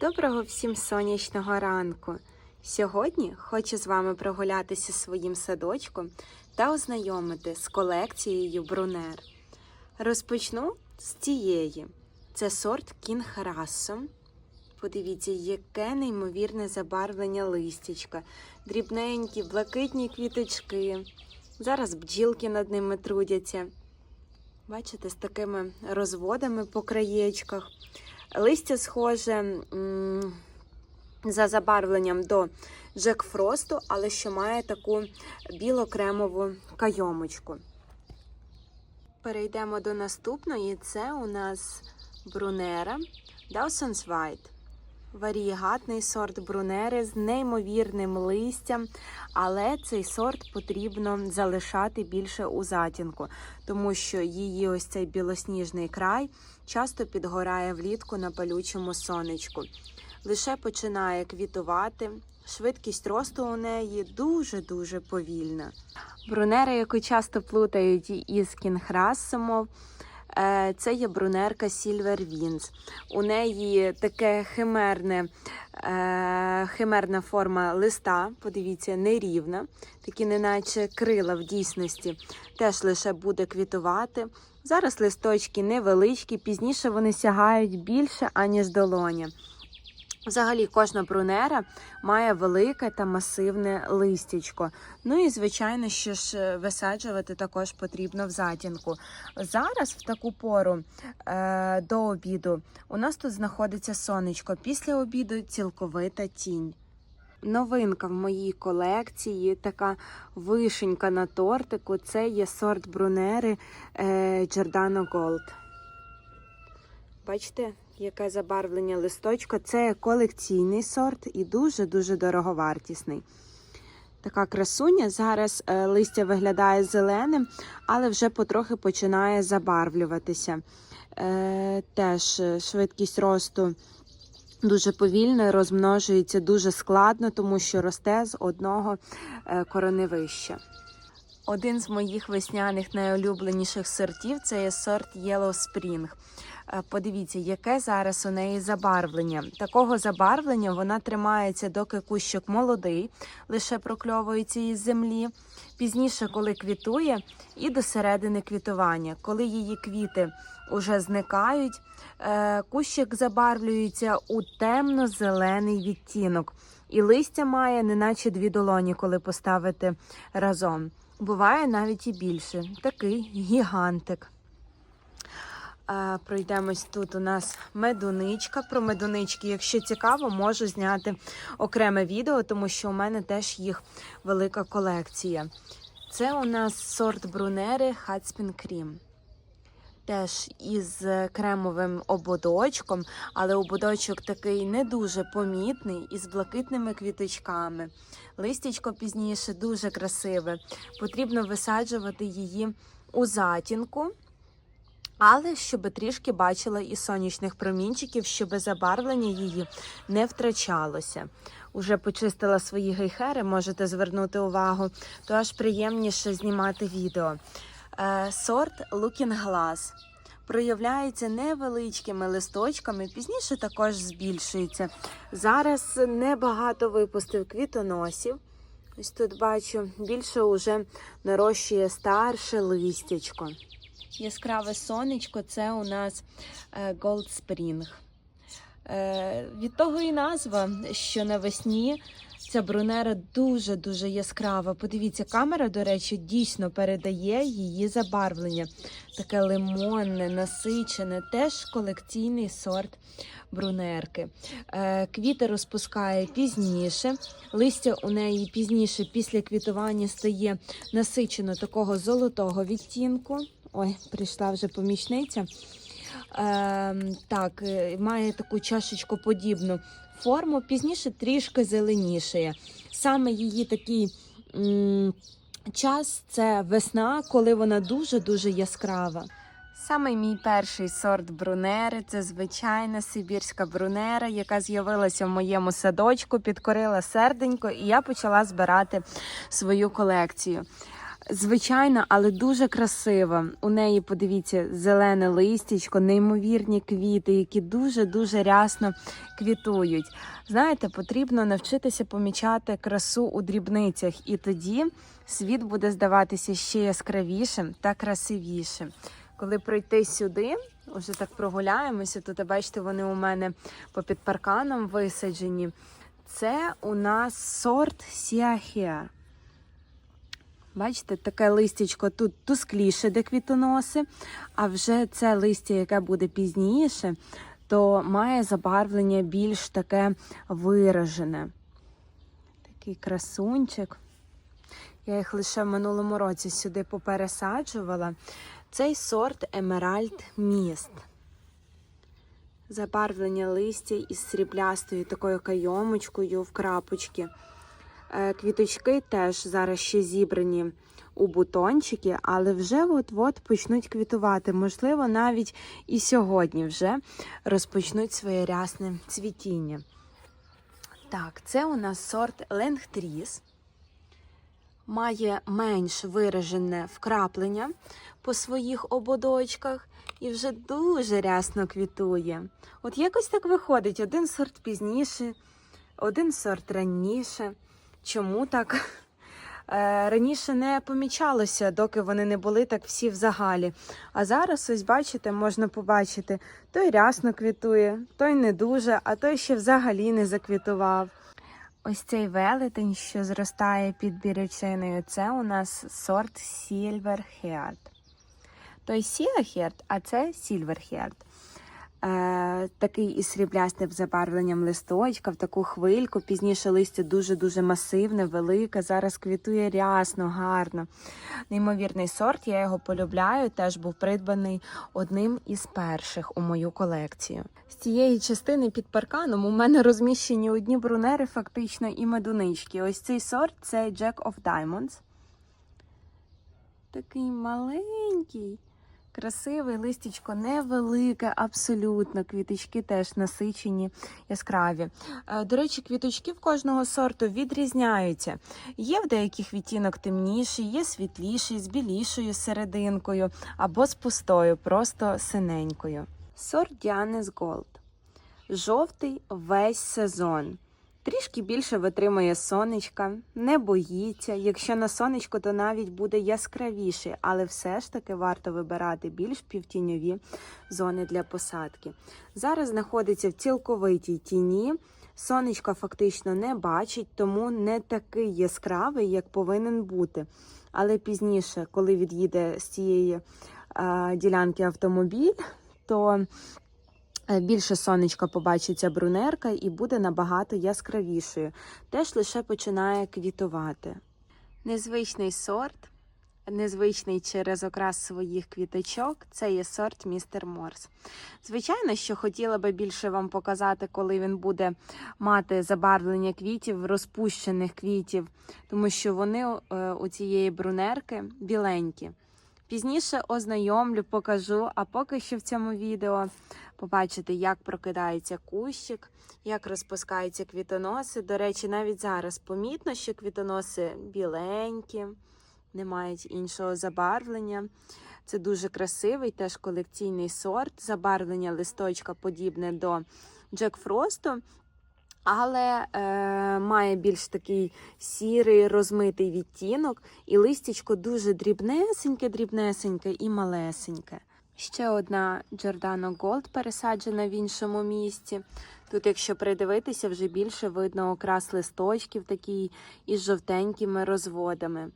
Доброго всім сонячного ранку! Сьогодні хочу з вами прогулятися своїм садочком та ознайомити з колекцією Брунер. Розпочну з цієї. Це сорт Кінг Рассом. Подивіться, яке неймовірне забарвлення листячка, дрібненькі, блакитні квіточки. Зараз бджілки над ними трудяться. Бачите, з такими розводами по краєчках. Листя схоже за забарвленням до Джек Фросту, але що має таку біло-кремову кайомочку. Перейдемо до наступної. Це у нас брунера Dawson's White. Варієгатний сорт брунери з неймовірним листям, але цей сорт потрібно залишати більше у затінку, тому що її ось цей білосніжний край часто підгорає влітку на палючому сонечку. Лише починає квітувати. Швидкість росту у неї дуже-дуже повільна. Брунера, яку часто плутають із кінграссомов, е, це є брунерка Silver Вінс. У неї таке химерне, е, химерна форма листа, подивіться, нерівна, такі неначе крила в дійсності, теж лише буде квітувати. Зараз листочки невеличкі, пізніше вони сягають більше, аніж долоня. Взагалі, кожна брунера має велике та масивне листячко. Ну і, звичайно, що ж висаджувати також потрібно в затінку. Зараз, в таку пору е, до обіду, у нас тут знаходиться сонечко. Після обіду цілковита тінь. Новинка в моїй колекції, така вишенька на тортику. Це є сорт брунери е, Giordano Gold. Бачите, яке забарвлення листочка. Це колекційний сорт і дуже-дуже дороговартісний. Така красуня. Зараз е, листя виглядає зеленим, але вже потрохи починає забарвлюватися. Е, теж швидкість росту дуже повільна, розмножується дуже складно, тому що росте з одного е, кореневища. Один з моїх весняних найулюбленіших сортів це є сорт Yellow Spring. Е, Подивіться, яке зараз у неї забарвлення. Такого забарвлення вона тримається, доки кущик молодий, лише прокльовується із землі. Пізніше, коли квітує, і до середини квітування. Коли її квіти уже зникають, е, кущик забарвлюється у темно-зелений відтінок. І листя має неначе дві долоні, коли поставити разом. Буває навіть і більше. Такий гігантик. Пройдемось тут. У нас медуничка. Про медунички, якщо цікаво, можу зняти окреме відео, тому що у мене теж їх велика колекція. Це у нас сорт брунери Hudspin Cream. Теж із кремовим ободочком, але ободочок такий не дуже помітний, із блакитними квіточками. Листячко пізніше дуже красиве. Потрібно висаджувати її у затінку. Але щоб трішки бачила і сонячних промінчиків, щоб забарвлення її не втрачалося. Уже почистила свої гейхери, можете звернути увагу, то аж приємніше знімати відео. Е, сорт Looking Glass проявляється невеличкими листочками, пізніше також збільшується. Зараз небагато випустив квітоносів. Ось тут бачу, більше вже нарощує старше листячко. Яскраве сонечко це у нас е, Gold Spring. Е, Від того і назва, що навесні ця брунера дуже-дуже яскрава. Подивіться, камера, до речі, дійсно передає її забарвлення. Таке лимонне, насичене, теж колекційний сорт брунерки. Е, Квіти розпускає пізніше. Листя у неї пізніше після квітування стає насичено такого золотого відтінку. Ой, прийшла вже помічниця. Е, так, має таку чашечку подібну форму, пізніше трішки зеленішає. Саме її такий м, час це весна, коли вона дуже-дуже яскрава. Саме мій перший сорт брунери це звичайна сибірська брунера, яка з'явилася в моєму садочку, підкорила серденько, і я почала збирати свою колекцію. Звичайно, але дуже красива. У неї, подивіться, зелене листячко, неймовірні квіти, які дуже-дуже рясно квітують. Знаєте, потрібно навчитися помічати красу у дрібницях, і тоді світ буде здаватися ще яскравішим та красивішим. Коли прийти сюди, вже так прогуляємося, тут бачите, вони у мене попід парканом висаджені. Це у нас сорт Сіахеа. Бачите, таке листячко тут тускліше, де квітоноси, а вже це листя, яке буде пізніше, то має забарвлення більш таке виражене. Такий красунчик. Я їх лише в минулому році сюди попересаджувала. Цей сорт Емеральд Міст. Забарвлення листя із сріблястою такою кайомочкою в крапочки. Е, Квіточки теж зараз ще зібрані у бутончики, але вже от-от почнуть квітувати. Можливо, навіть і сьогодні вже розпочнуть своє рясне цвітіння. Так, це у нас сорт Ленгтріс. Має менш виражене вкраплення по своїх ободочках і вже дуже рясно квітує. От якось так виходить: один сорт пізніше, один сорт раніше. Чому так? Е, Раніше не помічалося, доки вони не були так всі в загалі. А зараз, ось бачите, можна побачити, той рясно квітує, той не дуже, а той ще взагалі не заквітував. Ось цей велетень, що зростає під бірючиною, це у нас сорт Silverhead. Той Silverhead, а це Silverhead. Е, такий із сріблястим забарвленням листочка, в таку хвильку. Пізніше листя дуже-дуже масивне, велике. Зараз квітує рясно, гарно. Неймовірний сорт, я його полюбляю. Теж був придбаний одним із перших у мою колекцію. З цієї частини під парканом у мене розміщені одні брунери, фактично, і медунички. Ось цей сорт це Jack of Diamonds. Такий маленький. Красивий листячко невелике, абсолютно. Квіточки теж насичені, яскраві. Е, До речі, квіточки в кожного сорту відрізняються. Є в деяких відтінок темніший, є світліший, з білішою серединкою або з пустою, просто синенькою. Сорт Діанес Gold. Жовтий весь сезон. Трішки більше витримує сонечка, не боїться. Якщо на сонечко, то навіть буде яскравіший, але все ж таки варто вибирати більш півтіньові зони для посадки. Зараз знаходиться в цілковитій тіні. Сонечка фактично не бачить, тому не такий яскравий, як повинен бути. Але пізніше, коли від'їде з цієї е, ділянки автомобіль, то Більше сонечка побачиться брунерка і буде набагато яскравішою. Теж лише починає квітувати. Незвичний сорт, незвичний через окрас своїх квіточок, це є сорт Містер Морс. Звичайно, що хотіла би більше вам показати, коли він буде мати забарвлення квітів, розпущених квітів, тому що вони е, у цієї брунерки біленькі. Пізніше ознайомлю, покажу, а поки що в цьому відео побачите, як прокидається кущик, як розпускаються квітоноси. До речі, навіть зараз помітно, що квітоноси біленькі, не мають іншого забарвлення. Це дуже красивий, теж колекційний сорт. Забарвлення листочка подібне до Джек Фросту. Але е, має більш такий сірий розмитий відтінок, і листячко дуже дрібнесеньке, дрібнесеньке і малесеньке. Ще одна Giordano Gold пересаджена в іншому місці. Тут, якщо придивитися, вже більше видно окрас листочків такий із жовтенькими розводами.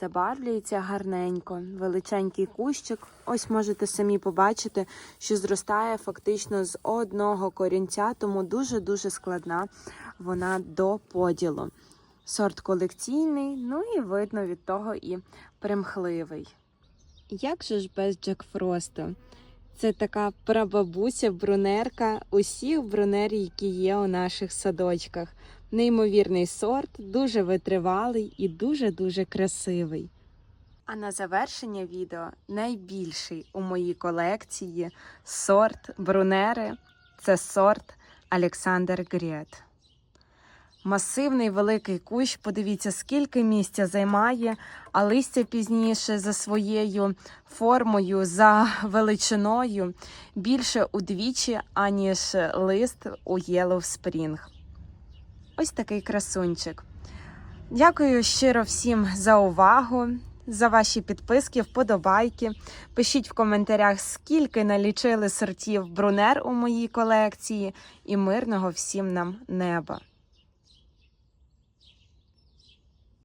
Забарвлюється гарненько, величенький кущик. Ось можете самі побачити, що зростає фактично з одного корінця, тому дуже-дуже складна вона до поділу. Сорт колекційний, ну і видно від того і примхливий. Як же ж без Джекфросту? Це така прабабуся брунерка усіх брунерів, які є у наших садочках. Неймовірний сорт, дуже витривалий і дуже-дуже красивий. А на завершення відео найбільший у моїй колекції сорт брунери це сорт Олександр Грет. Масивний великий кущ. Подивіться, скільки місця займає, а листя пізніше за своєю формою, за величиною більше удвічі, аніж лист у Yellow Spring. Ось такий красунчик. Дякую щиро всім за увагу, за ваші підписки, вподобайки. Пишіть в коментарях, скільки налічили сортів брунер у моїй колекції, і мирного всім нам неба.